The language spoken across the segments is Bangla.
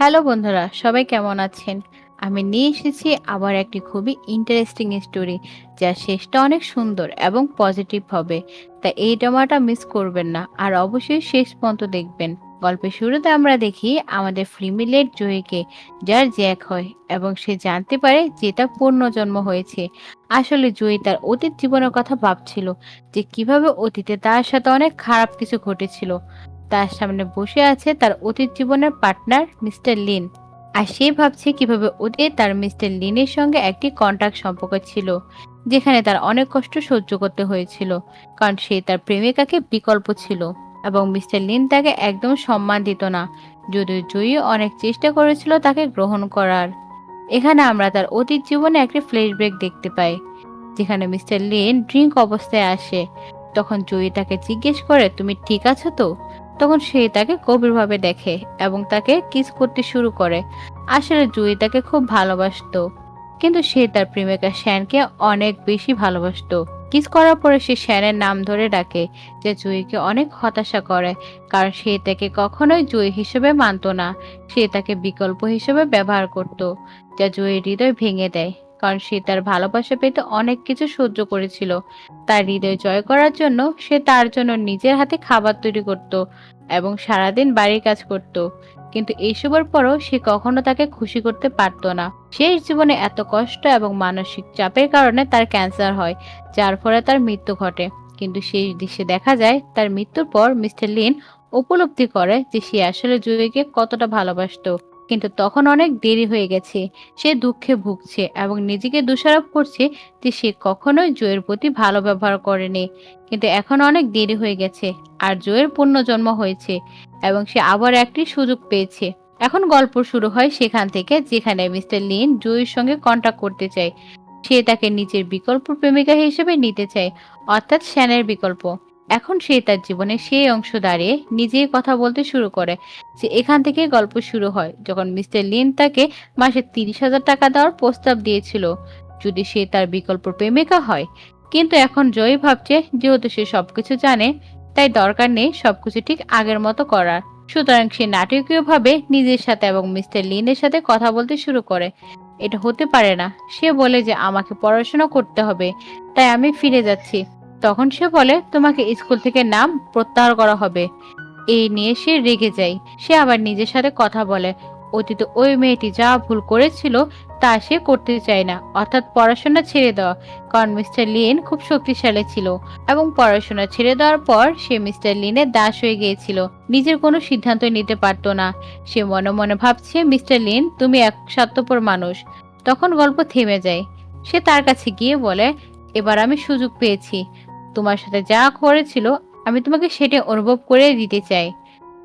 হ্যালো বন্ধুরা, সবাই কেমন আছেন? আমি নিয়ে এসেছি আবার একটি খুবই ইন্টারেস্টিং স্টোরি যার শেষটা অনেক সুন্দর এবং পজিটিভ হবে। তা এই ড্রামাটা মিস করবেন না আর অবশ্যই শেষ পর্যন্ত দেখবেন। গল্পের শুরুতে আমরা দেখি আমাদের ফ্রিমিলেট জয়ীকে যার জ্যাক হয় এবং সে জানতে পারে যে তার পুনর্জন্ম হয়েছে। আসলে জয়ী তার অতীত জীবনের কথা ভাবছিল যে কীভাবে অতীতে তার সাথে অনেক খারাপ কিছু ঘটেছিল। তার সামনে বসে আছে তার অতীত জীবনের পার্টনার মিস্টার লিন। আর সে ভাবছে কীভাবে ওতে তার মিস্টার লিনের সঙ্গে একটি কন্ট্যাক্ট সম্পর্ক ছিল, যেখানে তার অনেক কষ্ট সহ্য করতে হয়েছিল, কারণ সে তার প্রেমিকাকে বিকল্প ছিল। এবং মিস্টার লিন তাকে একদম সম্মান দিত না, যদিও জয়ী অনেক চেষ্টা করেছিল তাকে গ্রহণ করার। এখানে আমরা তার অতীত জীবনে একটি ফ্ল্যাশব্যাক দেখতে পাই, যেখানে মিস্টার লিন ড্রিঙ্ক অবস্থায় আসে। তখন জয়ী তাকে জিজ্ঞেস করে, তুমি ঠিক আছো তো? তখন সে তাকে গভীরভাবে দেখে এবং তাকে কিস করতে শুরু করে। আসলে জুই তাকে খুব ভালোবাসতো, কিন্তু সে তার প্রেমিকা শ্যানকে অনেক বেশি ভালোবাসতো। কিস করার পরে সে শ্যানের নাম ধরে ডাকে যে জুইকে অনেক হতাশা করে, কারণ সে তাকে কখনোই জুই হিসেবে মানতো না। সে তাকে বিকল্প হিসেবে ব্যবহার করত, যা জুইয়ের হৃদয় ভেঙে দেয়। কারণ সে তার ভালোবাসা পেতে অনেক কিছু সহ্য করেছিল। তার হৃদয় জয় করার জন্য সে তার জন্য নিজের হাতে খাবার তৈরি করত এবং সারাদিন বাড়ির কাজ করত। কিন্তু এইসবের পরও সে কখনো তাকে খুশি করতে পারত না। শেষ জীবনে এত কষ্ট এবং মানসিক চাপের কারণে তার ক্যান্সার হয়, যার ফলে তার মৃত্যু ঘটে। কিন্তু শেষ দৃশ্যে দেখা যায়, তার মৃত্যুর পর মিস্টার লিন উপলব্ধি করে যে সে আসলে জুয়েকে কতটা ভালোবাসতো। কিন্তু তখন অনেক দেরি হয়ে গেছে। সে দুঃখে ভুগছে এবং নিজেকে দোষারোপ করছে যে সে কখনোই জয়ের প্রতি ভালো ব্যবহার করেনি। কিন্তু এখন অনেক দেরি হয়ে গেছে আর জয়ের পুনর্জন্ম হয়েছে এবং সে আবার একটি সুযোগ পেয়েছে। এখন গল্প শুরু হয় সেখান থেকে যেখানে মিস্টার লিন জয়ের সঙ্গে কন্ট্যাক্ট করতে চায়। সে তাকে নিজের বিকল্প প্রেমিকা হিসেবে নিতে চায়, অর্থাৎ শ্যানের বিকল্প। এখন সে তার জীবনে সেই অংশ দাঁড়িয়ে নিজেই কথা বলতে শুরু করে যে এখান থেকে গল্প শুরু হয়। যখন মিস্টার লিন তাকে মাসে তিরিশ হাজার টাকা দেওয়ার প্রস্তাব দিয়েছিল, যদি সে তার বিকল্প প্রেমিকা হয়। কিন্তু এখন জয় ভাবছে, যেহেতু সে সবকিছু জানে, তাই দরকার নেই সবকিছু ঠিক আগের মতো করার। সুতরাং সে নাটকীয়ভাবে নিজের সাথে এবং মিস্টার লিনের সাথে কথা বলতে শুরু করে। এটা হতে পারে না। সে বলে যে, আমাকে পড়াশোনা করতে হবে, তাই আমি ফিরে যাচ্ছি। তখন সে বলে, তোমাকে স্কুল থেকে নাম প্রত্যাহার করা হবে। এই নিয়ে সে রেগে যায়। সে আবার নিজের সাথে কথা বলে। অতীতে ওই মেয়েটি যা ভুল করেছিল, তা সে করতে চায় না। অর্থাৎ পড়াশোনা ছেড়ে দেওয়া। কারণ মিস্টার লিন খুব শক্তিশালী ছিল এবং পড়াশোনা ছেড়ে দেওয়ার পর সে মিস্টার লিনের দাস হয়ে গিয়েছিল। নিজের কোনো সিদ্ধান্ত নিতে পারতো না। সে মনে মনে ভাবছে, মিস্টার লিন, তুমি এক স্বার্থপর মানুষ। তখন গল্প থেমে যায়। সে তার কাছে গিয়ে বলে, এবার আমি সুযোগ পেয়েছি। তোমার সাথে যা করেছিল, আমি তোমাকে সেটা অনুভব করে দিতে চাই।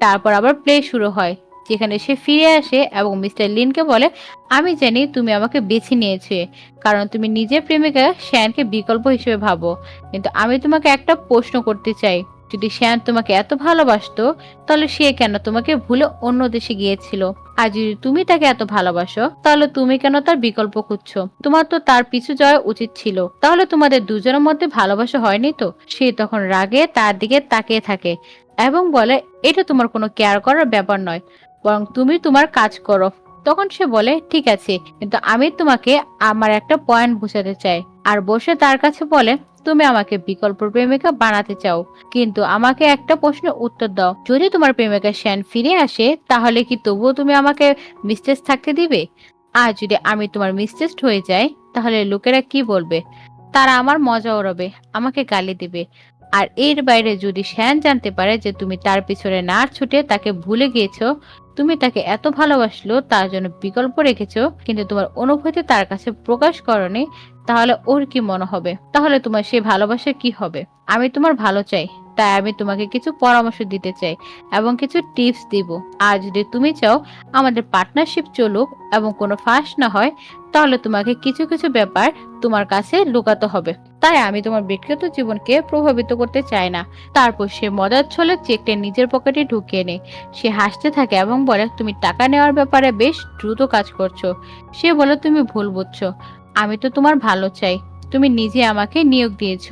তারপর আবার প্লে শুরু হয়, যেখানে সে ফিরে আসে এবং মিস্টার লিনকে বলে, আমি জানি তুমি আমাকে বেছে নিয়েছে, কারণ তুমি নিজের প্রেমিকা শ্যানকে বিকল্প হিসেবে ভাবো, কিন্তু আমি তোমাকে একটা প্রশ্ন করতে চাই যদি শ্যান তোমাকে এত ভালোবাসতো, তাহলে সে কেন তোমাকে ভুলে অন্য দেশে গিয়েছিল? আর যদি তুমি তাকে এত ভালোবাসো, তাহলে তুমি কেন তার বিকল্প খুঁজছো? তোমার তো তার পিছু যাওয়া উচিত ছিল। তাহলে তোমাদের দুজনের মধ্যে ভালোবাসা হয়নি তো? সে তখন রাগে তার দিকে তাকিয়ে থাকে এবং বলে, এটা তোমার কোনো কেয়ার করার ব্যাপার নয়। বরং তুমি তোমার কাজ করো। তখন সে বলে, ঠিক আছে, কিন্তু আমি তোমাকে আমার একটা পয়েন্ট বোঝাতে চাই। আর বসে তার কাছে বলে, তুমি আমাকে বিকল্প প্রেমিকা বানাতে চাও। কিন্তু আমাকে একটা প্রশ্নের উত্তর দাও। যদি তোমার প্রেমিকা শ্যান ফিরে আসে, তাহলে কি তবুও তুমি আমাকে মিস্টেস থাকতে দিবে? আর যদি আমি তোমার মিস্টেস হয়ে যাই, তাহলে লোকেরা কি বলবে? তারা আমার মজা ওড়াবে আমাকে গালি দিবে। আর এর বাইরে যদি শ্যান জানতে পারে যে তুমি তার পিছনে না ছুটে তাকে ভুলে গিয়েছো, তুমি তাকে এত ভালোবাসলো, তার জন্য বিকল্প রেখেছো, কিন্তু তোমার অনুভূতি তার কাছে প্রকাশ করনি তাহলে ওর কি মনে হবে? তাহলে তোমার সে ভালোবাসা কি হবে? আমি তোমার ভালো চাই, তাই আমি তোমাকে কিছু পরামর্শ দিতে চাই এবং কিছু টিপস দিব। আর যদি তুমি চাও আমাদের পার্টনারশিপ চলুক এবং কোনো ফাঁস না হয়, তাহলে তোমাকে কিছু কিছু ব্যাপার তোমার কাছে লুকাতে হবে। তাই আমি তোমার ব্যক্তিগত জীবনকে প্রভাবিত করতে চাই না। তারপর সে মজার ছলে চেকটা নিজের পকেটে ঢুকিয়ে নেয় সে হাসতে থাকে এবং বলে, তুমি টাকা নেওয়ার ব্যাপারে বেশ দ্রুত কাজ করছ। সে বলে, তুমি ভুল বুঝছ। আমি তো তোমার ভালো চাই। তুমি নিজে আমাকে নিয়োগ দিয়েছ।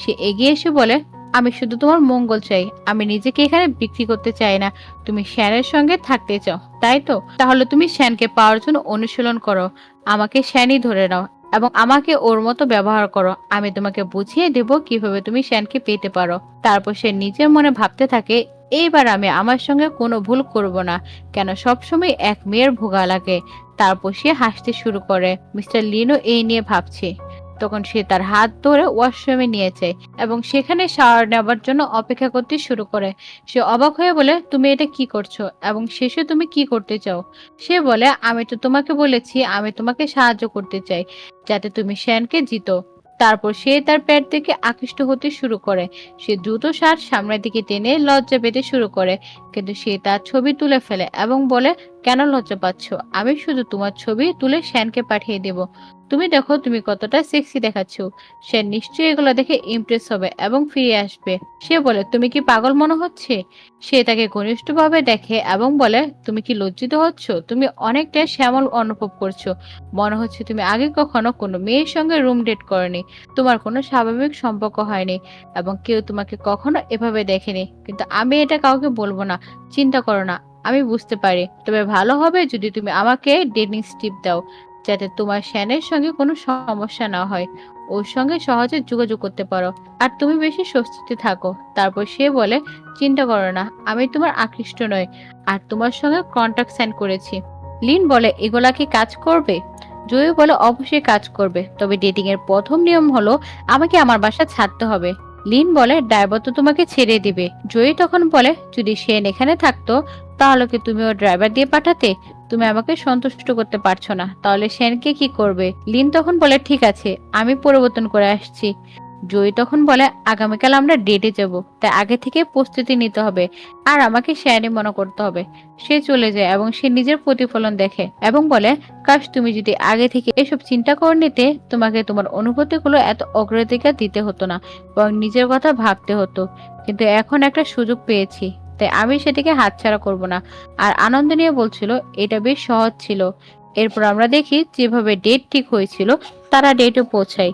সে এগিয়ে এসে বলে, আমি শুধু তোমার মঙ্গল চাই। আমি নিজেকে এখানে বিক্রি করতে চাই না। তুমি শ্যানের সঙ্গে থাকতে চাও, তাই তো? তাহলে তুমি শ্যানকে পাওয়ার জন্য অনুশীলন করো। আমাকে শ্যানই ধরে নাও এবং আমাকে ওর মতো ব্যবহার করো। আমি তোমাকে বুঝিয়ে দেব কীভাবে তুমি শ্যানকে পেতে পারো। তারপর সে নিজের মনে ভাবতে থাকে, এইবার আমি আমার সঙ্গে কোনো ভুল করব না। কেন সবসময় এক মেয়ের ভোগা লাগে। তারপর সে হাসতে শুরু করে। মিস্টার লিনো এই নিয়ে ভাবছে। তখন সে তার হাত ধরে ওয়াশরুমে নিয়ে যায় এবং সেখানে শাওয়ার নেবার জন্য অপেক্ষা করতে শুরু করে। সে অবাক হয়ে বলে, তুমি এটা কি করছ? এবং শেষে তুমি কি করতে চাও? সে বলে, আমি তো তোমাকে বলেছি, আমি তোমাকে সাহায্য করতে চাই, যাতে তুমি শ্যানকে জিতো। তারপর সে তার প্যাট থেকে আকৃষ্ট হতে শুরু করে। সে দ্রুত শার্ট সামনের দিকে টেনে লজ্জা পেতে শুরু করে। কিন্তু সে তার ছবি তুলে ফেলে এবং বলে কেন লজ্জা পাচ্ছ? আমি শুধু তোমার ছবি তুলে শ্যানকে পাঠিয়ে দেব। তুমি দেখো তুমি কতটা সেক্সি দেখাচ্ছ। সে নিশ্চয়ই এগুলো দেখে ইমপ্রেস হবে এবং ফিরে আসবে। সে বলে, তুমি কি পাগল মনে হচ্ছে? সে তাকে ঘনিষ্ঠভাবে দেখে এবং বলে, তুমি কি লজ্জিত হচ্ছ? তুমি অনেকটা শ্যামল অনুভব করছ। মনে হচ্ছে তুমি আগে কখনো কোনো মেয়ের সঙ্গে রুম ডেট করনি। তোমার কোনো স্বাভাবিক সম্পর্ক হয়নি এবং কেউ তোমাকে কখনো এভাবে দেখেনি। কিন্তু আমি এটা কাউকে বলব না। চিন্তা করো না। আমি বুঝতে পারি। তবে ভালো হবে যদি তুমি আমাকে ডেটিং স্টিপ দাও, যাতে তোমার শ্যানের সঙ্গে কোনো সমস্যা না হয়। ওর সঙ্গে সহজে যোগাযোগ করতে পারো। আর তুমি বেশি স্বস্তিতে থাকো। তারপর সে বলে, চিন্তা করো না, আমি তোমার আকৃষ্ট নই। আর তোমার সঙ্গে কন্ট্যাক্ট সাইন করেছি। লিন বলে, এগুলা কি কাজ করবে? জয়ী বলে, অবশ্যই কাজ করবে। তবে ডেটিং এর প্রথম নিয়ম হলো, আমাকে আমার বাসা ছাড়তে হবে। লিন বলে, ড্রাইভার তো তোমাকে ছেড়ে দিবে। জয়ী তখন বলে, যদি সেন এখানে থাকতো, তাহলে কি তুমি ওর ড্রাইভার দিয়ে পাঠাতে? তুমি আমাকে সন্তুষ্ট করতে পারছ না। তাহলে সেনকে কি করবে? লিন তখন বলে, ঠিক আছে, আমি পরিবর্তন করে আসছি। জয়ী তখন বলে, আগামীকাল আমরা ডেটে যাব, তাই আগে থেকে প্রস্তুতি নিতে হবে আর আমাকে শ্যানি মনে করতে হবে। সে চলে যায় এবং সে নিজের প্রতিফলন দেখে এবং বলে, কাশ, তুমি যদি আগে থেকে এসব চিন্তা করে নিতে, তোমাকে তোমার অনুভূতিগুলো এত অগ্রাধিকার দিতে হতো না এবং নিজের কথা ভাবতে হতো। কিন্তু এখন একটা সুযোগ পেয়েছি, তাই আমি সেটাকে হাতছাড়া করব না। আর আনন্দ নিয়ে বলছিল, এটা বেশ সহজ ছিল। এরপর আমরা দেখি, যেভাবে ডেট ঠিক হয়েছিল, তারা ডেটে পৌঁছায়।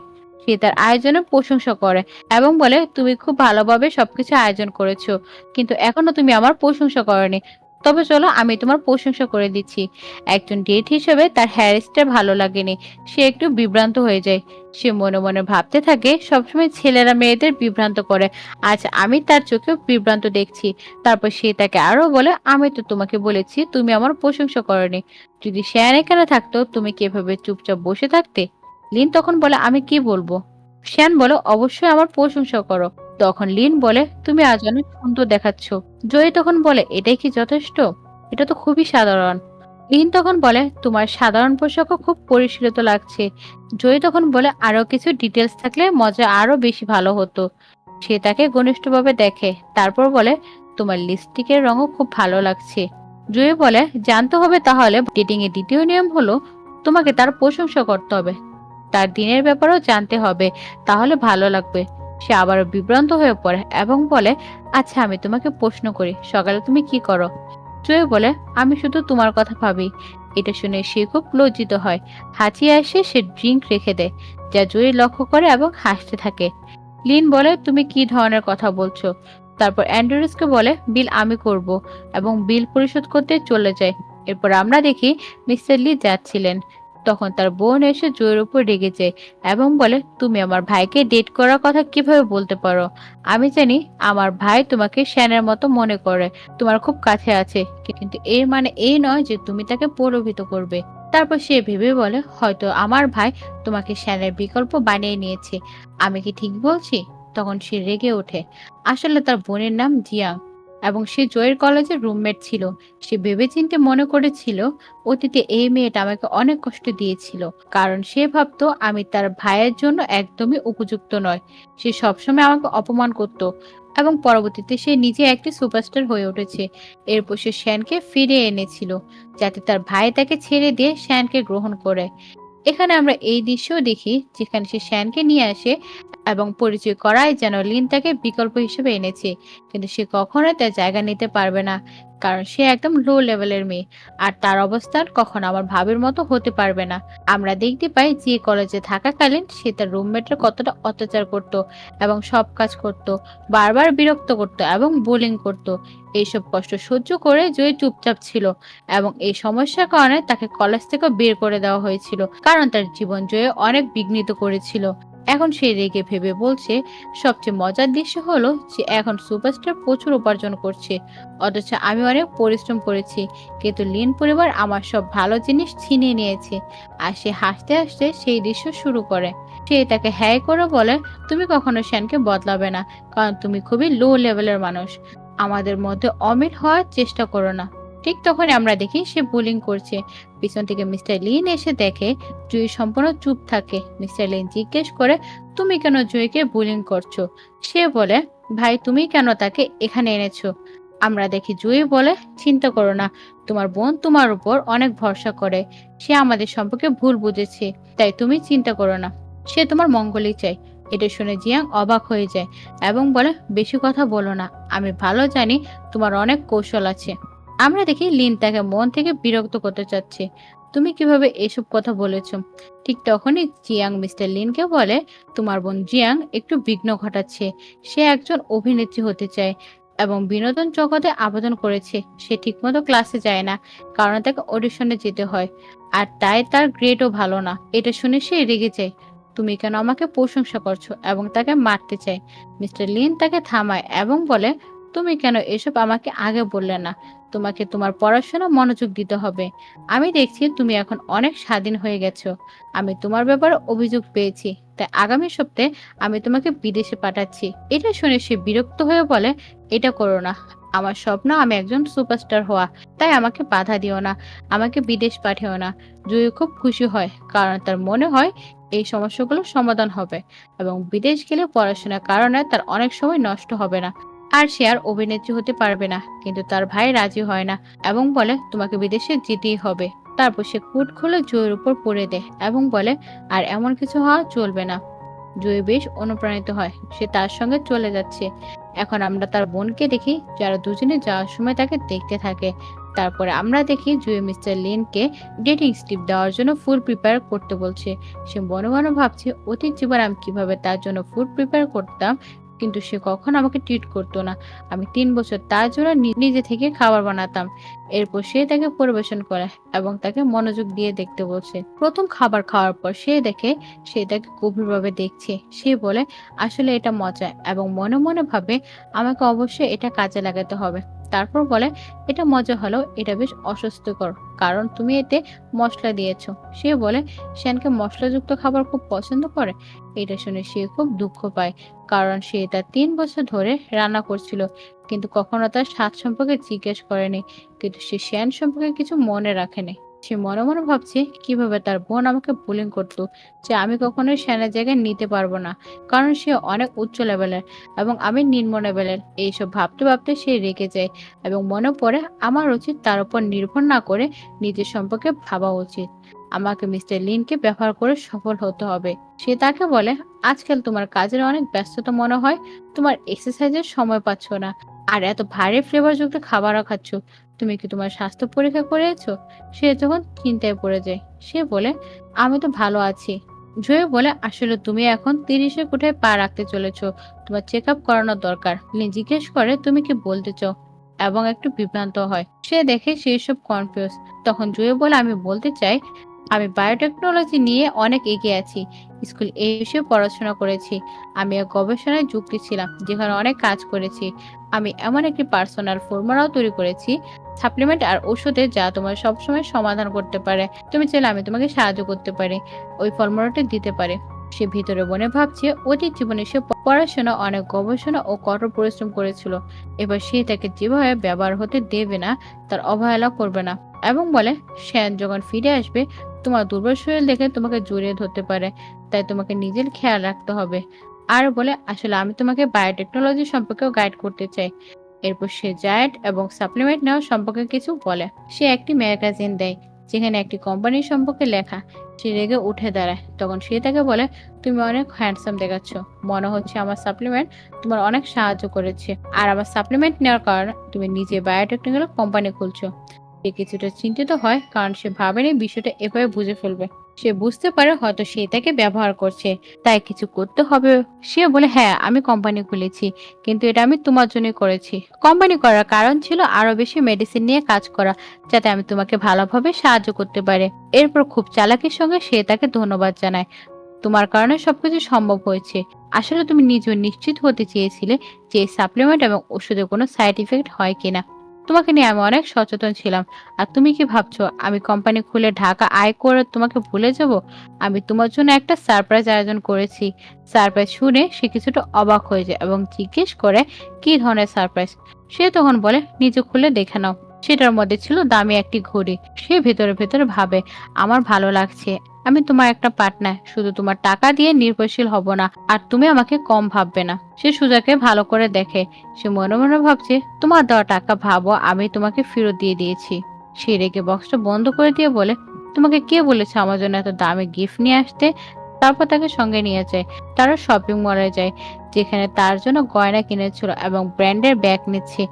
সে তার আয়োজনের প্রশংসা করে এবং বলে, তুমি খুব ভালোভাবে সবকিছু আয়োজন করেছ, কিন্তু এখনও তুমি আমার প্রশংসা করনি। তবে চলো, আমি তোমার প্রশংসা করে দিচ্ছি। একজন ডেট হিসেবে তার হেয়ার স্টাইল ভালো লাগেনি। সে একটু বিভ্রান্ত হয়ে যায়। সে মনে মনে ভাবতে থাকে, সবসময় ছেলেরা মেয়েদের বিভ্রান্ত করে। আজ আমি তার চোখে বিভ্রান্ত দেখছি। তারপর সে তাকে আরও বলে, আমি তো তোমাকে বলেছি, তুমি আমার প্রশংসা করনি। যদি শ্যান এখানে থাকতো, তুমি কীভাবে চুপচাপ বসে থাকতে? লিন তখন বলে, আমি কি বলব? শ্যান বলে, অবশ্যই আমার প্রশংসা করো। তখন লিন বলে, তুমি আজ অনেক সুন্দর দেখাচ্ছ। জয়ী তখন বলে, এটাই কি যথেষ্ট? এটা তো খুবই সাধারণ। লিন তখন বলে, তোমার সাধারণ পোশাকও খুব পরিশীলিত লাগছে। জয়ী তখন বলে, আরও কিছু ডিটেলস থাকলে মজা আরও বেশি ভালো হতো। সে তাকে ঘনিষ্ঠভাবে দেখে, তারপর বলে, তোমার লিপস্টিকের রঙও খুব ভালো লাগছে। জয়ী বলে, জানতে হবে তাহলে ডেটিং এর দ্বিতীয় নিয়ম হলো, তোমাকে তার প্রশংসা করতে হবে। তার দিনের ব্যাপারেও জানতে হবে, তাহলে ভালো লাগবে। সে আবারও বিভ্রান্ত হয়ে পড়ে এবং বলে আচ্ছা আমি তোমাকে প্রশ্ন করি, সকালে তুমি কি করো? জয় বলে, আমি শুধু তোমার কথা ভাবি। এটা শুনে সে খুব লজ্জিত হয়। হাঁচিয়ে এসে সে ড্রিঙ্ক রেখে দেয়, যা জয়ী লক্ষ্য করে এবং হাসতে থাকে। লিন বলে, তুমি কি ধরনের কথা বলছো? তারপর অ্যান্ড্রুসকে বলে, বিল আমি করব এবং বিল পরিশোধ করতে চলে যায় এরপর আমরা দেখি মিস্টার লি যাচ্ছিলেন। তখন তার বোন এসে জয়ের উপর রেগে যায় এবং বলে, তুমি আমার ভাইকে ডেট করার কথা কীভাবে বলতে পারো? আমি জানি আমার ভাই তোমাকে শ্যানের মতো মনে করে, তোমার খুব কাছে আছে। কিন্তু এর মানে এই নয় যে তুমি তাকে প্রলোভিত করবে। তারপর সে ভেবে বলে, হয়তো আমার ভাই তোমাকে শ্যানের বিকল্প বানিয়ে নিয়েছে। আমি কি ঠিক বলছি? তখন সে রেগে ওঠে। আসলে তার বোনের নাম জিয়াং এবং সে জয়ের কলেজের রুমমেট ছিল। সে ভেবেচিন্তে মনে করেছিল, অতীতে এই মেয়েটা আমাকে অনেক কষ্ট দিয়েছিল, কারণ সে ভাবতো আমি তার ভাইয়ের জন্য একদমই উপযুক্ত নয়। সে সবসময় আমাকে অপমান করত এবং পরবর্তীতে সে নিজে একটি সুপারস্টার হয়ে উঠেছে। এরপর সে শ্যানকে ফিরে এনেছিল, যাতে তার ভাই তাকে ছেড়ে দিয়ে শ্যানকে গ্রহণ করে। এখানে আমরা এই দৃশ্য দেখি যেখানে সে শ্যানকে নিয়ে আসে এবং পরিচয় করায় যেন লিন তাকে বিকল্প হিসেবে এনেছে। কিন্তু সে কখনোই তার জায়গা নিতে পারবে না। কারণ সে একদম লো লেভেলের মেয়ে। আর তার অবস্থান কখনো আমার ভাবের মতো হতে পারবে না। আমরা দেখতে পাই যে কলেজে থাকাকালীন সে তার রুমমেটের কতটা অত্যাচার করত এবং সব কাজ করত, বারবার বিরক্ত করত এবং বোলিং করত। এইসব কষ্ট সহ্য করে জয়ী চুপচাপ ছিল এবং এই সমস্যার কারণে তাকে কলেজ থেকে বের করে দেওয়া হয়েছিল। কারণ তার জীবন জয়ে অনেক বিঘ্নিত করেছিল। এখন সে রেগে ভেবে বলছে, সবচেয়ে মজার দৃশ্য হলো যে এখন সুপারস্টার প্রচুর উপার্জন করছে। অথচ আমি অনেক পরিশ্রম করেছি, কিন্তু লিন পরিবার আমার সব ভালো জিনিস ছিনিয়ে নিয়েছে। আর সে হাসতে হাসতে সেই দৃশ্য শুরু করে। সে তাকে হ্যায় করে বলে, তুমি কখনো শ্যানকে বদলাবে না, কারণ তুমি খুবই লো লেভেলের মানুষ। আমাদের মধ্যে অমিল হওয়ার চেষ্টা করো না। ঠিক তখনই আমরা দেখি সে বোলিং করছে। পিছন থেকে মিস্টার লিন এসে দেখে জুই সম্পূর্ণ চুপ থাকে। মিস্টার লিন জিজ্ঞেস করে, তুমি কেন জুইকে বোলিং করছ? সে বলে, ভাই, তুমি কেন তাকে এখানে এনেছো? আমরা দেখি জুই বলে, চিন্তা করো না, তোমার বোন তোমার উপর অনেক ভরসা করে। সে আমাদের সম্পর্কে ভুল বুঝেছে, তাই তুমি চিন্তা করো না। সে তোমার মঙ্গলই চাই এটা শুনে জিয়াং অবাক হয়ে যায় এবং বলে, বেশি কথা বলো না, আমি ভালো জানি তোমার অনেক কৌশল আছে। আমরা দেখি লিন তাকে মন থেকে বিরক্ত করতে চাচ্ছে। তুমি কীভাবে এসব কথা বলেছ? ঠিক তখনই জিয়াং মিস্টার লিনকে বলে, তোমার বোন জিয়াং একটু বিঘ্ন ঘটাচ্ছে। সে একজন অভিনেত্রী হতে চায় এবং বিনোদন জগতে আবেদন করেছে। সে ঠিকমতো ক্লাসে যায় না, কারণ তাকে অডিশনে যেতে হয়। আর তাই তার গ্রেডও ভালো না। এটা শুনে সে রেগে যায়। তুমি কেন আমাকে প্রশংসা করছ এবং তাকে মারতে চাই মিস্টার লিন তাকে থামায় এবং বলে তুমি কেন এসব আমাকে আগে বললে না? তোমাকে তোমার পড়াশোনা মনোযোগ দিতে হবে। আমি দেখছি তুমি এখন অনেক স্বাধীন হয়ে গেছো। আমি তোমার ব্যাপারে অভিযোগ পেয়েছি। তাই আগামী সপ্তাহে আমি তোমাকে বিদেশে পাঠাচ্ছি। এটা শুনে সে বিরক্ত হয়ে বলে, এটা করো না। আমার স্বপ্ন আমি একজন সুপারস্টার হওয়া। তাই আমাকে বাধা দিও না। আমাকে বিদেশ পাঠিও না। জুই খুব খুশি হয়, কারণ তার মনে হয় এই সমস্যাগুলো সমাধান হবে। এবং বিদেশ গেলে পড়াশোনার কারণে তার অনেক সময় নষ্ট হবে না। আর সে আর অভিনেত্রী হতে পারবে না। কিন্তু তার ভাই রাজি হয় না এবং বলে, তোমাকে বিদেশে যেতেই হবে। তারপর সে কুট খুলে জয়ের উপর পড়ে দেয় এবং বলে, আর এমন কিছু হওয়া চলবে না। জয় বেশ অনুপ্রাণিত হয়। সে তার সঙ্গে চলে যাচ্ছে। এখন আমরা তার বোনকে দেখি, যারা দুজনে যাওয়ার সময় তাকে দেখতে থাকে। তারপরে আমরা দেখি জুয়ে মিস্টার লিনকে ডেটিং স্টিপ দেওয়ার জন্য ফুড প্রিপেয়ার করতে বলছে। সে মনে মনে ভাবছে, অতীত জীবনে আমি কীভাবে তার জন্য ফুড প্রিপেয়ার করতাম কিন্তু সে কখন আমাকে ট্রিট করতো না। আমি তিন বছর তার জন্য নিজে থেকে খাবার বানাতাম। এরপর সে তাকে পরিবেশন করে এবং তাকে মনোযোগ দিয়ে দেখতে বলছে। প্রথম খাবার খাওয়ার পর সে দেখে, সে তাকে গভীরভাবে দেখছে। সে বলে, আসলে এটা মজা এবং মনে মনে ভাবে আমাকে অবশ্যই এটা কাজে লাগাতে হবে। তারপর বলে, এটা মজা হলো, এটা বেশ অস্বস্তিকর কারণ তুমি এতে মশলা দিয়েছ। সে বলে, শ্যানকে মশলাযুক্ত খাবার খুব পছন্দ করে? এটা শুনে সে খুব দুঃখ পায়, কারণ সে তার তিন বছর ধরে রান্না করছিল, কিন্তু কখনো তার স্বাদ সম্পর্কে জিজ্ঞেস করেনি, কিন্তু সে শ্যান সম্পর্কে কিছু মনে রাখেনি। সে মনে মনে ভাবছে, কীভাবে তার বোন আমাকে বুলিং করতো যে আমি কখনোই শ্যানের জায়গায় নিতে পারব না। কারণ সে অনেক উচ্চ লেভেলের এবং আমি নিম্ন লেভেলের এইসব ভাবতে ভাবতে সে রেগে যায় এবং মনে পড়ে আমার উচিত তার উপর নির্ভর না করে নিজের সম্পর্কে ভাবা উচিত। আমাকে মিস্টার লিনকে ব্যবহার করে সফল হতে হবে। সে তাকে বলে, আজকাল তোমার কাজের অনেক ব্যস্ততা মনে হয়, তোমার এক্সারসাইজের সময় পাচ্ছ না। আর এত ভারী ফ্লেভার যুক্ত খাবারও খাচ্ছ। তুমি কি তোমার স্বাস্থ্য পরীক্ষা করেছ? সে তখন চিন্তায় পড়ে যায়, সে বলে, আমি তো ভালো আছি। জয় বলে, আসলে তুমি এখন তিরিশে কোঠায় পা রাখতে চলেছো। তোমার চেক আপ করানো দরকার। লিন জিজ্ঞেস করে, তুমি কি বলতে চাও? এবং একটু বিভ্রান্ত হয়। সে দেখে সেই সব কনফিউজ তখন জুয়ে বলে, আমি বলতে চাই আমি বায়োটেকনোলজি নিয়ে অনেক এগিয়ে আছি। স্কুল এই বিষয়ে পড়াশোনা করেছি। আমি এক গবেষণায় যুক্ত ছিলাম, যেখানে অনেক কাজ করেছি। আমি এমন একটি পার্সোনাল ফর্মুলাও তৈরি করেছি সাপ্লিমেন্ট আর ওষুধে যা তোমার সবসময় সমাধান করতে পারে। তুমি চাইলে আমি তোমাকে সাহায্য করতে পারি, ওই ফর্মুলাটি দিতে পারে। সে ভিতরে বনে ভাবছে, অতীত জীবনে সে পড়াশোনা অনেক গবেষণা ও কঠোর পরিশ্রম করেছিল। এবার সে তাকে যেভাবে ব্যবহার হতে দেবে না, তার অবহেলা করবে না। এবং বলে, শ্যান যখন ফিরে আসবে তোমার দুর্বল শরীর দেখে তোমাকে জড়িয়ে ধরতে পারে, তাই তোমাকে নিজের খেয়াল রাখতে হবে। আর বলে, আসলে আমি তোমাকে বায়োটেকনোলজি সম্পর্কেও গাইড করতে চাই। এরপর সে জায়েন্ট এবং সাপ্লিমেন্ট নেওয়া সম্পর্কে কিছু বলে। সে একটি ম্যাগাজিন দেয়, যেখানে একটি কোম্পানির সম্পর্কে লেখা। সে রেগে উঠে দাঁড়ায়। তখন সে তাকে বলে, তুমি অনেক হ্যান্ডসাম দেখাচ্ছ। মনে হচ্ছে আমার সাপ্লিমেন্ট তোমার অনেক সাহায্য করেছে। আর আমার সাপ্লিমেন্ট নেওয়ার কারণে তুমি নিজে বায়োটেকনিক্যাল কোম্পানি খুলছো। সে কিছুটা চিন্তিত হয়, কারণ সে ভাবেনি বিষয়টা এভাবে বুঝে ফেলবে। সে বুঝতে পারে হয়তো সে তাকে ব্যবহার করছে, তাই কিছু করতে হবে। সে বলে হ্যাঁ আমি কোম্পানি খুলেছি, কিন্তু এটা আমি তোমার জন্যই করেছি। কোম্পানি করার কারণ ছিল আরও বেশি মেডিসিন নিয়ে কাজ করা, যাতে আমি তোমাকে ভালোভাবে সাহায্য করতে পারে। এরপর খুব চালাকির সঙ্গে সে তাকে ধন্যবাদ জানায়। তোমার কারণে সবকিছু সম্ভব হয়েছে। আসলে তুমি নিজেও নিশ্চিত হতে চেয়েছিলে যে সাপ্লিমেন্ট এবং ওষুধে কোনো সাইড ইফেক্ট হয় কিনা। তোমাকে নিয়ে আমি অনেক সচেতন ছিলাম। আর তুমি কি ভাবছ, আমি কোম্পানি খুলে ঢাকা আয় করে তোমাকে ভুলে যাব? আমি তোমার জন্য একটা সারপ্রাইজ আয়োজন করেছি। সারপ্রাইজ শুনে সে কিছুটা অবাক হয়ে যায় এবং জিজ্ঞেস করে, কি ধরনের সারপ্রাইজ সে তখন বলে, নিজে খুলে দেখে নাও। সেটার মধ্যে ছিল দামি একটি ঘড়ি। সে ভেতরে ভেতরে ভাবে, আমার ভালো লাগছে। আমি তোমার একটা পার্টনার শুধু তোমার টাকা দিয়ে নির্ভরশীল হব না, আর তুমি আমাকে কম ভাববে না। সে সুজাকে ভালো করে দেখে, সে মনে মনে ভাবছে, তোমার দেওয়া টাকা ভাবো, আমি তোমাকে ফেরত দিয়ে দিয়েছি। সে রেগে বক্সটা বন্ধ করে দিয়ে বলে, তোমাকে কে বলেছে আমার জন্য এত দামি গিফট নিয়ে আসতে? তারপর তাকে সঙ্গে নিয়ে যায়। তারা শপিং মলে যায়, যেখানে তার জন্য গয়না কিনেছিল এবং ব্র্যান্ডের ব্যাগ নিচ্ছে।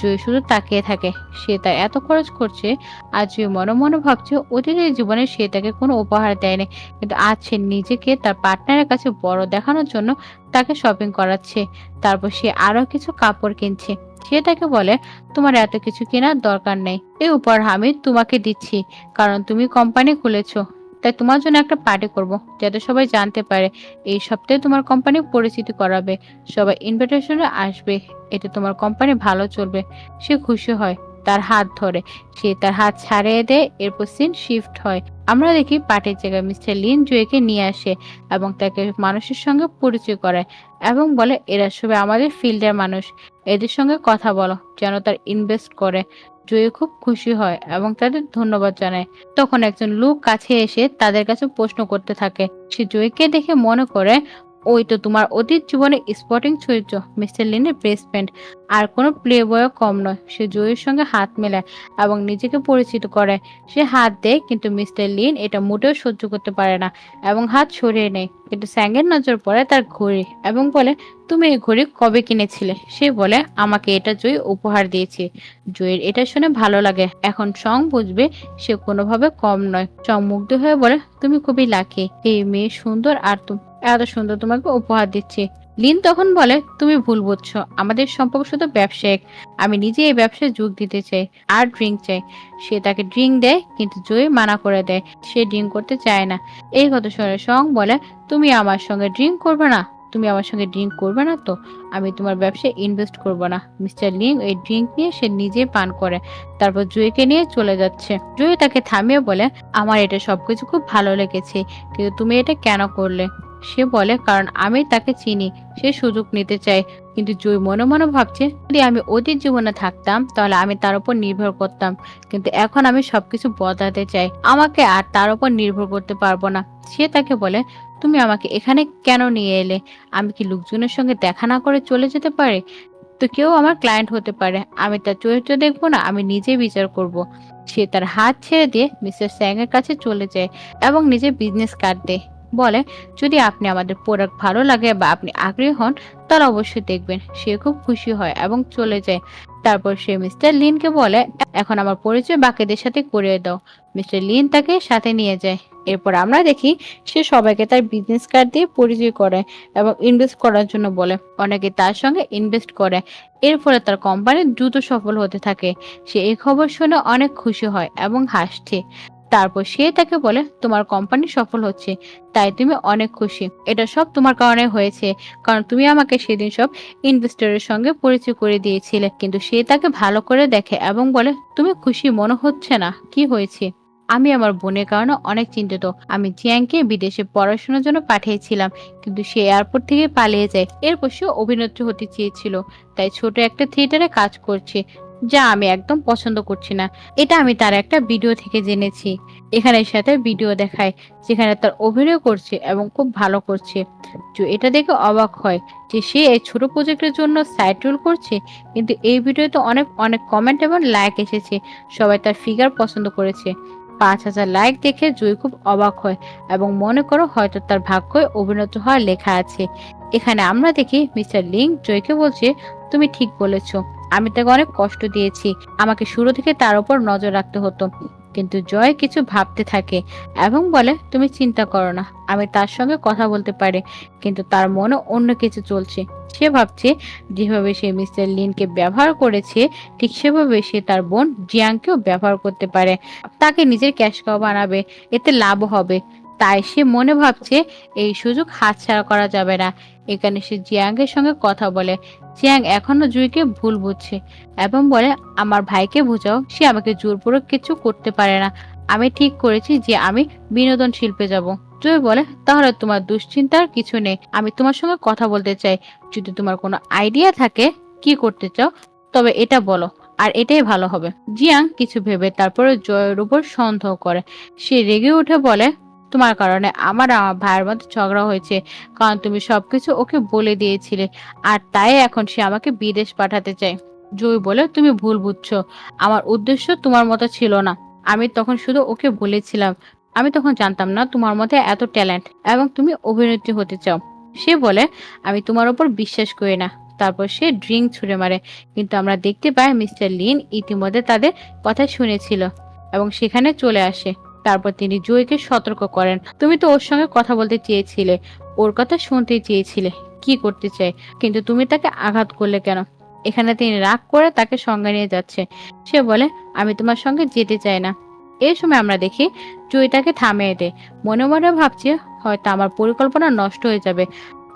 জয় শুধু তাকিয়ে থাকে, সে তার এত খরচ করছে আর জয় মনে মনে ভাবছে অতীতের জীবনে সে তাকে কোনো উপহার দেয়নি। কিন্তু আজ সে নিজেকে তার পার্টনারের কাছে বড় দেখানোর জন্য তাকে শপিং করাচ্ছে। তারপর সে আরও কিছু কাপড় কিনছে। সে তাকে বলে, তোমার এত কিছু কেনার দরকার নেই। এই উপহার আমি তোমাকে দিচ্ছি, কারণ তুমি কোম্পানি খুলেছো। তাই তোমার জন্য একটা পার্টি করব, যাতে সবাই জানতে পারে এই সপ্তাহে তোমার কোম্পানি পরিচিতি করাবে। সবাই ইনভিটেশনে আসবে, এতে তোমার কোম্পানি ভালো চলবে। সে খুশি হয়, তার হাত ধরে। সে তার হাত ছাড়িয়ে দেয়, এরপর সিন শিফট হয়। আমরা দেখি পার্টির জায়গায় মিস্টার লিন জুয়েকে নিয়ে আসে এবং তাকে মানুষের সঙ্গে পরিচয় করায় এবং বলে, এরা সবে আমাদের ফিল্ডের মানুষ। এদের সঙ্গে কথা বলো, যেন তার ইনভেস্ট করে। জুয়ে খুব খুশি হয় এবং তাদের ধন্যবাদ জানায়। তখন একজন লোক কাছে এসে তাদের কাছে প্রশ্ন করতে থাকে। সে জয়ীকে দেখে মনে করে ওই তো তোমার অতীত জীবনে স্পটিং চরিত্র মিস্টার লিনের বেস্ট ফ্রেন্ড আর কোনো প্লে বয়ও কম নয়, সে জয়ীর সঙ্গে হাত মেলায় এবং নিজেকে পরিচিত করে। সে হাত দেয়, কিন্তু মিস্টার লিন এটা মোটেও সহ্য করতে পারে না এবং হাত সরিয়ে নেয়। কিন্তু স্যাঙ্গের নজর পড়ে তার ঘড়ি এবং বলে, তুমি এই ঘড়ি কবে কিনেছিলে? সে বলে, আমাকে এটা জয়ী উপহার দিয়েছে। জয়ের এটা শুনে ভালো লাগে। এখন সং বুঝবে সে কোনোভাবে কম নয়। সং মুগ্ধ হয়ে বলে, তুমি খুবই লাকি এই মেয়ে সুন্দর আর তুমি এত সুন্দর তোমাকে উপহার দিচ্ছি। লিন তখন বলে, তুমি ভুল বুঝছ। আমাদের সম্পর্ক শুধু ব্যবসায়িক। আমি নিজে এই ব্যবসায় যোগ দিতে চাই আর ড্রিঙ্ক চাই। সে তাকে ড্রিঙ্ক দেয়, কিন্তু জয় মানা করে দেয়। সে ড্রিঙ্ক করতে চায় না। এই কথা শুনে সং বলে, তুমি আমার সঙ্গে ড্রিঙ্ক করবে না। তুমি আমার সঙ্গে ড্রিঙ্ক করবে না তো। আমি তোমার ব্যবসায় ইনভেস্ট করব না। মিস্টার লিং এই ড্রিঙ্ক নিয়ে সে নিজে পান করে। তারপর জুইকে নিয়ে চলে যাচ্ছে। জুই তাকে থামিয়ে বলে, আমার এটা সবকিছু খুব ভালো লেগেছে, কিন্তু তুমি এটা কেন করলে? সে বলে, কারণ আমি তাকে চিনি, সে সুযোগ নিতে চায়। কিন্তু জয় মনে মনে ভাবছে, যদি আমি অতীত জীবনে থাকতাম, তাহলে আমি তার উপর নির্ভর করতাম। কিন্তু এখন আমি সবকিছু বদলাতে চাই। আমাকে আর তার উপর নির্ভর করতে পারব না। সে তাকে বলে, তুমি আমাকে এখানে কেন নিয়ে এলে? আমি কি লোকজনের সঙ্গে দেখা না করে চলে যেতে পারে? তো কেউ আমার ক্লায়েন্ট হতে পারে। আমি তার চরিত্র দেখব না, আমি নিজে বিচার করব। সে তার হাত ছেড়ে দিয়ে মিস্টার স্যাং এর কাছে চলে যায় এবং নিজে বিজনেস কার্ড দেয়। বলে, যদি আপনি আমাদের প্রোডাক্ট ভালো লাগে বা আপনি আগ্রহী হন, তাহলে অবশ্যই দেখবেন সে খুব খুশি হয় এবং চলে যায়। তারপর সে মিস্টার লিনকে বলে, এখন আমার পরিচয় বাকিদের সাথে করিয়ে দাও। মিস্টার লিন তাকে সাথে নিয়ে যায়। এরপর আমরা দেখি সে সবাইকে তার বিজনেস কার্ড দিয়ে পরিচয় করে এবং ইনভেস্ট করার জন্য বলে। অনেকে তার সঙ্গে ইনভেস্ট করে। এর ফলে তার কোম্পানি দ্রুত সফল হতে থাকে। সে এই খবর শুনে অনেক খুশি হয় এবং হাসছে। তারপর সে তাকে বলে, তোমার কোম্পানি সফল হচ্ছে, তাই তুমি অনেক খুশি। এটা সব তোমার কারণে হয়েছে, কারণ তুমি আমাকে সেদিন সব ইনভেস্টরের সঙ্গে পরিচয় করে দিয়েছিলে। কিন্তু সে তাকে ভালো করে দেখে এবং বলে, তুমি খুশি মনে হচ্ছে না, কি হয়েছে? আমি আমার বোনের কারণে অনেক চিন্তিত। আমি জিয়াংকে বিদেশে পড়াশোনার জন্য পাঠিয়েছিলাম, কিন্তু সে এয়ারপোর্ট থেকে পালিয়ে যায়। এরপর সে অভিনেত্রী হতে চেয়েছিল, তাই ছোট একটা থিয়েটারে কাজ করছে। যা আমি একদম পছন্দ করছি না। এটা আমি তার একটা ভিডিও থেকে জেনেছি। এখানে সাথে ভিডিও দেখায়, যেখানে তার অভিনয় করছে এবং খুব ভালো করছে। এটা দেখে অবাক হয় যে সে এই ছোট প্রজেক্টের জন্য সাইড রোল করছে, কিন্তু এই ভিডিওতে অনেক অনেক কমেন্ট এবং লাইক এসেছে। সবাই তার ফিগার পছন্দ করেছে। পাঁচ হাজার লাইক দেখে জুই খুব অবাক হয় এবং মনে করো হয়তো তার ভাগ্যে অভিনত হওয়ার লেখা আছে। এখানে আমরা দেখি মিস্টার লিং জয়কে বলছে, তুমি ঠিক বলেছ। আমি তাকে অনেক কষ্ট দিয়েছি। আমাকে শুরু থেকে তার উপর নজর রাখতে হতো। কিন্তু জয় কিছু ভাবতে থাকে এবং বলে, তুমি চিন্তা করো না। আমি তার সঙ্গে কথা বলতে পারি। কিন্তু তার মনে অন্য কিছু চলছে। সে ভাবছে, যেভাবে সে মিস্টার লিনকে ব্যবহার করেছে, ঠিক সেভাবে সে তার বোন জিয়াংকেও ব্যবহার করতে পারে। তাকে নিজের ক্যাশ কাউ বানাবে। এতে লাভ হবে। তাই সে মনে ভাবছে এই সুযোগ হাতছাড়া করা যাবে না। এখানে সে জিয়াংয়ের সঙ্গে কথা বলে। জিয়াং এখনও জুইকে ভুল বুঝছে এবং বলে, আমার ভাইকে বোঝাও, সে আমাকে জোরপূর্বক কিছু করতে পারে না। আমি ঠিক করেছি যে আমি বিনোদন শিল্পে যাব। জয় বলে, তাহলে তোমার দুশ্চিন্তার কিছু নেই। আমি তোমার সঙ্গে কথা বলতে চাই। যদি তোমার কোনো আইডিয়া থাকে কি করতে চাও, তবে এটা বলো, আর এটাই ভালো হবে। জিয়াং কিছু ভেবে তারপরে জয়ের উপর সন্দেহ করে। সে রেগে উঠে বলে তোমার কারণে আমার আমার ভাইয়ের মধ্যে ঝগড়া হয়েছে, কারণ তুমি সবকিছু ওকে বলে দিয়েছিলে, আর তাই এখন সে আমাকে বিদেশ পাঠাতে চায়। জয় বলে, তুমি ভুল বুঝছ, আমার উদ্দেশ্য তোমার মতো ছিল না। আমি তখন শুধু ওকে বলেছিলাম, আমি তখন জানতাম না তোমার মধ্যে এত ট্যালেন্ট এবং তুমি অভিনেত্রী হতে চাও। সে বলে, আমি তোমার উপর বিশ্বাস করি না। তারপর সে ড্রিঙ্ক ছুঁড়ে মারে, কিন্তু আমরা দেখতে পাই মিস্টার লিন ইতিমধ্যে তাদের কথা শুনেছিল এবং সেখানে চলে আসে। তারপর তিনি জয়কে সতর্ক করেন। তুমি তো ওর সঙ্গে কথা বলতে চেয়েছিলে। ওর কথা শুনতে চেয়েছিলে। কি করতে চাই কিন্তু তুমি তাকে আঘাত করলে কেন? এখানে তিনি রাগ করে তাকে সঙ্গে নিয়ে যাচ্ছে। সে বলে, আমি তোমার সঙ্গে যেতে চাই না। এই সময় আমরা দেখি জুই তাকে থামিয়ে দেয়। মনে মনে ভাবছে, হয়তো আমার পরিকল্পনা নষ্ট হয়ে যাবে।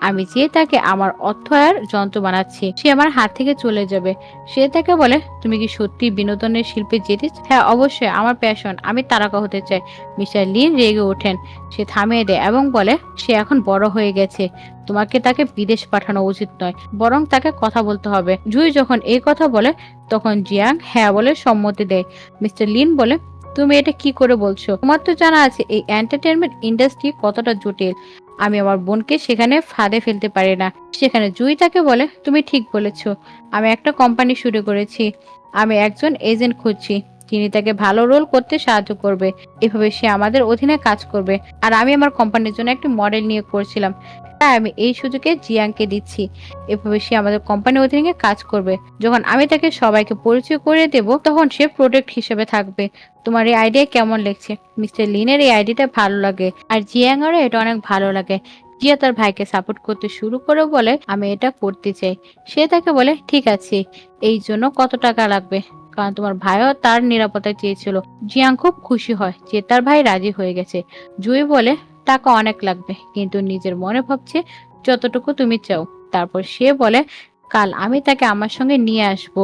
আমি যে তাকে আমার অর্থায়র যন্ত্র বানাচ্ছি, সে আমার হাত থেকে চলে যাবে। সে তাকে বলে, তুমি কি সত্যি বিনোদনের শিল্পে যেতে চাও?" হ্যাঁ অবশ্যই, আমার প্যাশন আমি তারকা হতে চাই। মিস্টার লিন রেগে ওঠেন। সে থামিয়ে দেয় এবং বলে, সে এখন বড় হয়ে গেছে। তোমাকে তাকে বিদেশ পাঠানো উচিত নয়, বরং তাকে কথা বলতে হবে। জুই যখন এই কথা বলে, তখন জিয়াং হ্যাঁ বলে সম্মতি দেয়। মিস্টার লিন বলে, তুমি এটা কি করে বলছো? তোমার তো জানা আছে, এই এন্টারটেনমেন্ট ইন্ডাস্ট্রি কতটা জটিল। আমি আমার বোনকে সেখানে ফাঁদে ফেলতে পারি না। সেখানে জুই তাকে বলে, তুমি ঠিক বলেছ। আমি একটা কোম্পানি শুরু করেছি। আমি একজন এজেন্ট খুঁজছি। যিনি তাকে ভালো রোল করতে সাহায্য করবে। এভাবে সে আমাদের অধীনে কাজ করবে। আর আমি আমার কোম্পানির জন্য একটি মডেল নিয়ে করছিলাম। তাই আমি এই সুযোগে জিয়াংকে দিচ্ছি। এভাবে সে আমাদের কোম্পানির অধীনে কাজ করবে। যখন আমি তাকে সবাইকে পরিচয় করে দেব, তখন সে প্রোডাক্ট হিসেবে থাকবে। তোমার এই আইডিয়া কেমন লাগছে? মিস্টার লিনের এই আইডিয়াটা ভালো লাগে। আর জিয়াংয়েরও এটা অনেক ভালো লাগে। জিয়া তার ভাইকে সাপোর্ট করতে শুরু করে বলে, আমি এটা করতে চাই। সে তাকে বলে, ঠিক আছে। এই জন্য কত টাকা লাগবে? কারণ তোমার ভাইও তার নিরাপত্তা চেয়েছিল। জিয়াং খুব খুশি হয় যে তার ভাই রাজি হয়ে গেছে। জুই বলে টাকা অনেক লাগবে, কিন্তু নিজের মনে ভাবছে যতটুকু তুমি চাও। তারপর সে বলে, কাল আমি তাকে আমার সঙ্গে নিয়ে আসব।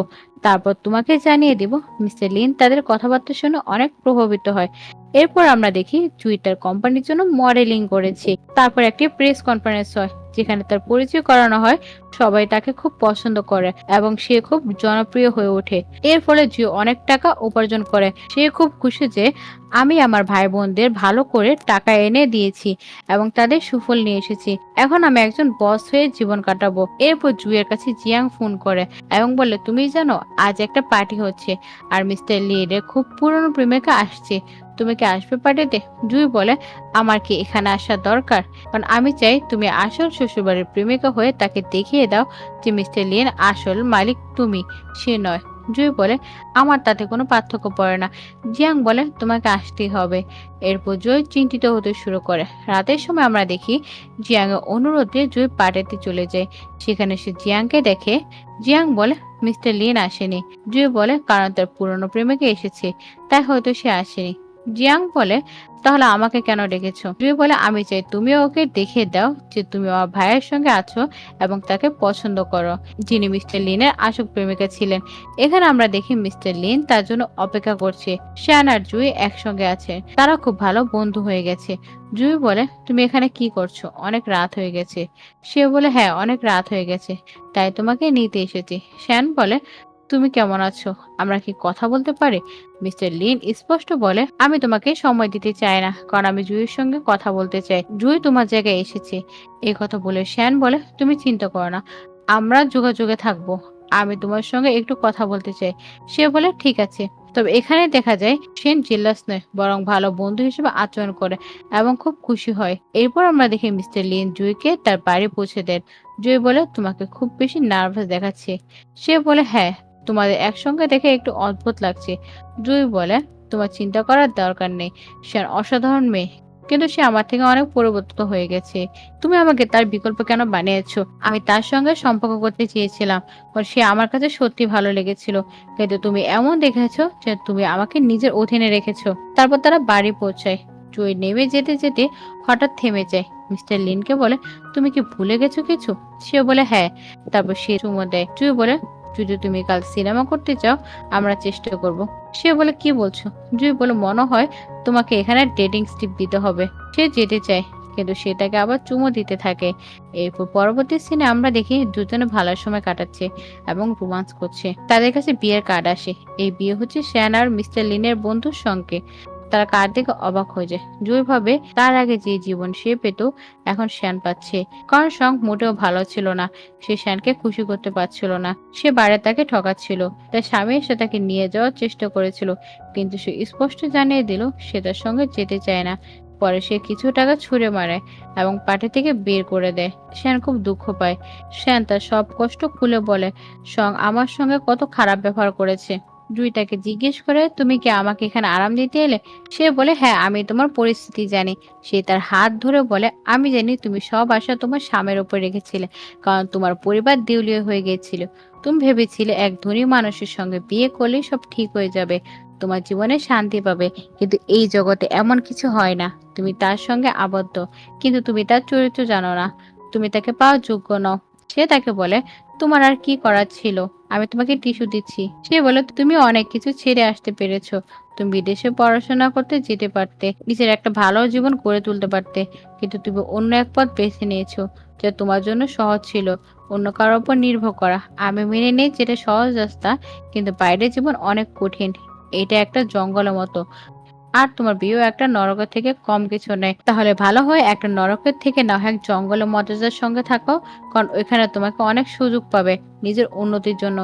তারপর তোমাকে জানিয়ে দিব, মিস্টার লিন তাদের কথাবার্তা শুনে অনেক প্রভাবিত হয়। এরপর আমরা দেখি টুইটার কোম্পানির জন্য মডেলিং করেছে। তারপর একটি প্রেস কনফারেন্স হয়, যেখানে তার পরিচয় করানো হয়, সবাই তাকে খুব পছন্দ করে এবং সে খুব জনপ্রিয় হয়ে ওঠে। এর ফলে জিও অনেক টাকা উপার্জন করে, সে খুব খুশি যে, আমি আমার ভাই বোনদের ভালো করে টাকা এনে দিয়েছি এবং তাদের সুফল নিয়ে এসেছি। এখন আমি একজন বস হয়ে জীবন কাটাবো। এরপর জুয়ের কাছে জিয়াং ফোন করে এবং বলে, তুমি জানো, আজ একটা পার্টি হচ্ছে, আর মিস্টার লিডের খুব পুরনো প্রেমিকা আসছে। তুমি কি আসবে পার্টিতে জুই বলে, আমার কি এখানে আসা দরকার? কারণ আমি চাই তুমি আসল শ্বশুরবাড়ির প্রেমিকা হয়ে তাকে দেখিয়ে দাও যে মিস্টার লিন আসল মালিক তুমি। সে নয়। জুই বলে, আমার তাতে কোনো পার্থক্য পড়ে না। জিয়াং বলে, তোমাকে আসতেই হবে। এরপর জয় চিন্তিত হতে শুরু করে। রাতের সময় আমরা দেখি জিয়াং এর অনুরোধে জয় পার্টিতে চলে যায়। সেখানে সে জিয়াংকে দেখে, জিয়াং বলে, মিস্টার লিন আসেনি। জুই বলে, কারণ তার পুরনো প্রেমিকা এসেছে, তাই হয়তো সে আসেনি। জিয়াং বলে, তাহলে আমাকে কেন ডেকেছো? জুই বলে, আমি চাই তুমি ওকে দেখে দাও যে তুমি আমার ভাইয়ের সঙ্গে আছো এবং তাকে পছন্দ করো, যিনি মিস্টার লিনের আসল প্রেমিকা ছিলেন। এখানে আমরা দেখি মিস্টার লিন তার জন্য অপেক্ষা করছে। শ্যান আর জুই একসঙ্গে আছে। তারা খুব ভালো বন্ধু হয়ে গেছে। জুই বলে, তুমি এখানে কি করছ? অনেক রাত হয়ে গেছে। সে বলে হ্যাঁ অনেক রাত হয়ে গেছে। তাই তোমাকে নিতে এসেছি। শ্যান বলে তুমি কেমন আছো? আমরা কি কথা বলতে পারি? মিস্টার লিন স্পষ্ট বলে, আমি তোমাকে সময় দিতে চাই না, কারণ আমি জুইয়ের সঙ্গে কথা বলতে চাই। জুই তোমার জায়গায় এসেছে। এই কথা বলে শ্যান বলে, তুমি চিন্তা করো না, আমরা যোগাযোগে থাকব। আমি তোমার সঙ্গে একটু কথা বলতে চাই। সে বলে, ঠিক আছে। তবে এখানে দেখা যায়, সেন জেলাস নয়, বরং ভালো বন্ধু হিসেবে আচরণ করে এবং খুব খুশি হয়। এরপর আমরা দেখি মিস্টার লিন জুইকে তার বাড়ি পৌঁছে দেন। জুই বলে, তোমাকে খুব বেশি নার্ভাস দেখাচ্ছে। সে বলে হ্যাঁ তোমাদের একসঙ্গে দেখে একটু অদ্ভুত লাগছে। জুই বলে, তোমার চিন্তা করার দরকার নেই, সে অসাধারণ মেয়ে। কিন্তু সে আমার থেকে অনেক পরিবর্তিত হয়ে গেছে। তুমি আমাকে তার বিকল্প কেন বানিয়েছো? আমি তার সঙ্গে সম্পর্ক করতে চেয়েছিলাম সে আমার কাছে সত্যি ভালো লেগেছিল। কিন্তু তুমি এমন দেখেছ যে তুমি আমাকে নিজের অধীনে রেখেছো। তারপর তারা বাড়ি পৌঁছায়। জুই নেমে যেতে যেতে হঠাৎ থেমে যায়। মিস্টার লিনকে বলে, তুমি কি ভুলে গেছো কিছু? সে বলে হ্যাঁ। তারপর সে চুমো দেয়। জুই বলে যদি তুমি কাল সিনেমা করতে চাও, আমরা চেষ্টা করব। সে বলে, কি বলছো? জুই বলে, মনে হয় তোমাকে এখানে ডেটিং স্টিপ দিতে হবে। সে যেতে চায়, কিন্তু সে তাকে আবার চুমো দিতে থাকে। এরপর পরবর্তী সিনে আমরা দেখি দুজনে ভালো সময় কাটাচ্ছে এবং রোমান্স করছে। তাদের কাছে বিয়ের কার্ড আসে। এই বিয়ে হচ্ছে শ্যান আর মিস্টার লিনের বন্ধুর সঙ্গে। তারা কার দিকে অবাক হয়ে যায়? জুই ভাবে, তার আগে যে জীবন সে পেত, এখন শ্যান পাচ্ছে। কারণ সং মোটেও ভালো ছিল না। সে শ্যানকে খুশি করতে পারছিল না। সে বাইরে তাকে ঠকাচ্ছিল। তার স্বামী এসে তাকে নিয়ে যাওয়ার চেষ্টা করেছিল। কিন্তু সে স্পষ্ট জানিয়ে দিল, সে তার সঙ্গে যেতে চায় না। পরে সে কিছু টাকা ছুঁড়ে মারে এবং পার্টি থেকে বের করে দেয়। শ্যান খুব দুঃখ পায়। শ্যান তার সব কষ্ট খুলে বলে সং আমার সঙ্গে কত খারাপ ব্যবহার করেছে। জুই তাকে জিজ্ঞেস করে, তুমি কি আমাকে এখানে আরাম দিতে এলে? সে বলে হ্যাঁ আমি তোমার পরিস্থিতি জানি। সে তার হাত ধরে বলে, আমি জানি তুমি সব আশা তোমার স্বামীর উপর রেখেছিলে, কারণ তোমার পরিবার দেউলিয়া হয়ে গিয়েছিল। তুমি ভেবেছিলে এক ধনী মানুষের সঙ্গে বিয়ে করলেই সব ঠিক হয়ে যাবে, তোমার জীবনে শান্তি পাবে, কিন্তু এই জগতে এমন কিছু হয় না। তুমি তার সঙ্গে আবদ্ধ, কিন্তু তুমি তার চরিত্র জানো না। তুমি তাকে পাওয়ার যোগ্য নও। সে তাকে বলে তোমার আর কি করার ছিল? আমি তোমাকে টিস্যু দিচ্ছি। সে বলে তুমি অনেক কিছু ছেড়ে আসতে পেরেছ। তুমি বিদেশে পড়াশোনা করতে যেতে পারতে, নিজের একটা ভালো জীবন গড়ে তুলতে পারতে, কিন্তু তুমি অন্য এক পথ বেছে নিয়েছো, যা তোমার জন্য সহজ ছিল। অন্য কারোর উপর নির্ভর করা। আমি মেনে নেই যেটা সহজ রাস্তা, কিন্তু বাইরের জীবন অনেক কঠিন। এটা একটা জঙ্গলের মতো। আর তোমার বিয়েও একটা নরকের থেকে কম কিছু নেই। তাহলে ভালো হয় একটা নরকের থেকে না হয় জঙ্গলে মর্যাদার সঙ্গে থাকো, কারণ ওইখানে তোমাকে অনেক সুযোগ পাবে নিজের উন্নতির জন্য।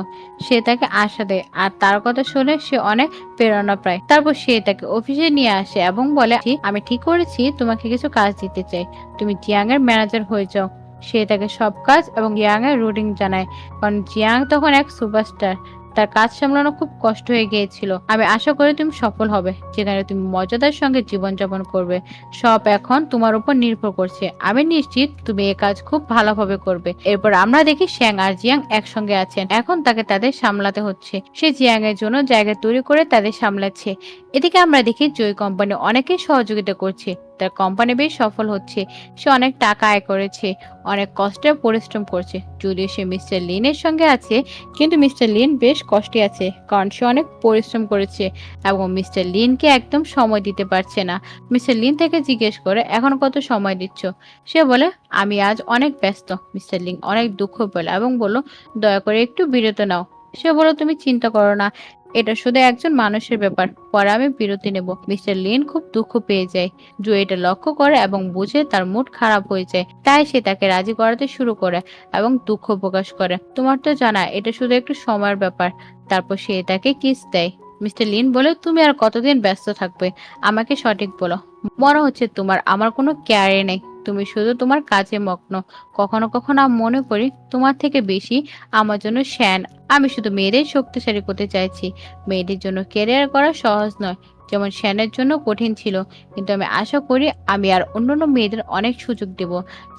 সে তাকে আশা দেয়, আর তার কথা শুনে সে অনেক প্রেরণা পায়। তারপর সে তাকে অফিসে নিয়ে আসে এবং বলে আমি ঠিক করেছি, তোমাকে কিছু কাজ দিতে চাই। তুমি জিয়াং এর ম্যানেজার হয়ে যাও। সে তাকে সব কাজ এবং জিয়াং এর রুটিন জানায়, কারণ জিয়াং তখন এক সুপারস্টার তার কাজ সামলানো খুব কষ্ট হয়ে গিয়েছিল। আমি আশা করি তুমি সফল হবে, যেখানে তুমি মর্যাদার সঙ্গে জীবনযাপন করবে। সব এখন তোমার উপর নির্ভর করছে। আমি নিশ্চিত তুমি এ কাজ খুব ভালোভাবে করবে। এরপর আমরা দেখি শ্যাং আর জিয়াং একসঙ্গে আছেন। এখন তাকে তাদের সামলাতে হচ্ছে। সে জিয়াং এর জন্য জায়গা তৈরি করে তাদের সামলাচ্ছে। এদিকে আমরা দেখি জয় কোম্পানি অনেকেই সহযোগিতা করছে। তার কোম্পানি বেশ সফল হচ্ছে। সে অনেক টাকা আয় করেছে, অনেক কষ্টে পরিশ্রম করছে। যদিও সে মিস্টার লিনের সঙ্গে আছে, কিন্তু মিস্টার লিন বেশ কষ্টে আছে, কারণ সে অনেক পরিশ্রম করেছে এবং মিস্টার লিনকে একদম সময় দিতে পারছে না। মিস্টার লিন থেকে জিজ্ঞেস করে, এখন কত সময় দিচ্ছ? সে বলে, আমি আজ অনেক ব্যস্ত। মিস্টার লিন অনেক দুঃখ পেল এবং বলল, দয়া করে একটু বিরত নাও। সে বলল, তুমি চিন্তা করো না এটা শুধু একজন মানুষের ব্যাপার। পরে আমি বিরতি নেব। মিস্টার লিন খুব দুঃখ পেয়ে যায়। জো এটা লক্ষ্য করে এবং বুঝে তার মুড খারাপ হয়ে যায়। তাই সে তাকে রাজি করাতে শুরু করে এবং দুঃখ প্রকাশ করে। তোমার তো জানা, এটা শুধু একটু সময়ের ব্যাপার। তারপর সে তাকে কিস দেয়। মিস্টার লিন, বলে তুমি আর কতদিন ব্যস্ত থাকবে? আমাকে সঠিক বলো। মনে হচ্ছে তোমার, আমার কোনো কেয়ারে নেই। তুমি শুধু তোমার কাজে মগ্ন। কখনো কখনো আমি মনে করি, তোমার থেকে বেশি আমার জন্য শ্যান। আমি শুধু মেয়েদের শক্তিশালী করতে চাইছি। মেয়েদের জন্য কেরিয়ার করা সহজ নয়। যেমন শ্যানের জন্য কঠিন ছিল, কিন্তু আমি আশা করি আমি আর অন্যান্য মেয়েদের অনেক সুযোগ দেব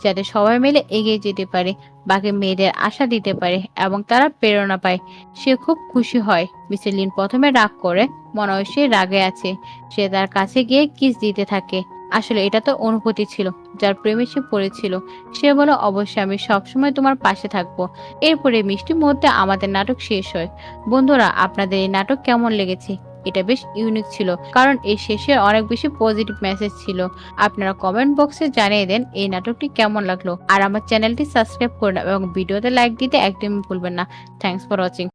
যাতে সবাই মিলে এগিয়ে যেতে পারে, বাকি মেয়েদের আশা দিতে পারে এবং তারা প্রেরণা পায়। সে খুব খুশি হয়। মিস্টার লিন প্রথমে রাগ করে, মনে হয় সে রাগে আছে। সে তার কাছে গিয়ে কিস দিতে থাকে। আসলে এটা তো অনুভূতি ছিল, যার প্রেমে সে পড়েছিল। সে বলে, অবশ্যই আমি সবসময় তোমার পাশে থাকব। এরপরে মিষ্টি মুহূর্তে আমাদের নাটক শেষ হয়। বন্ধুরা, আপনাদের এই নাটক কেমন লেগেছে? এটা বেশ ইউনিক ছিল। কারণ এই শেষে অনেক বেশি পজিটিভ মেসেজ ছিল। আপনারা কমেন্ট বক্সে জানিয়ে দেন এই নাটকটি কেমন লাগল। আর আমার চ্যানেলটি সাবস্ক্রাইব করুন এবং ভিডিওতে লাইক দিতে একদমই ভুলবেন না। Thanks for watching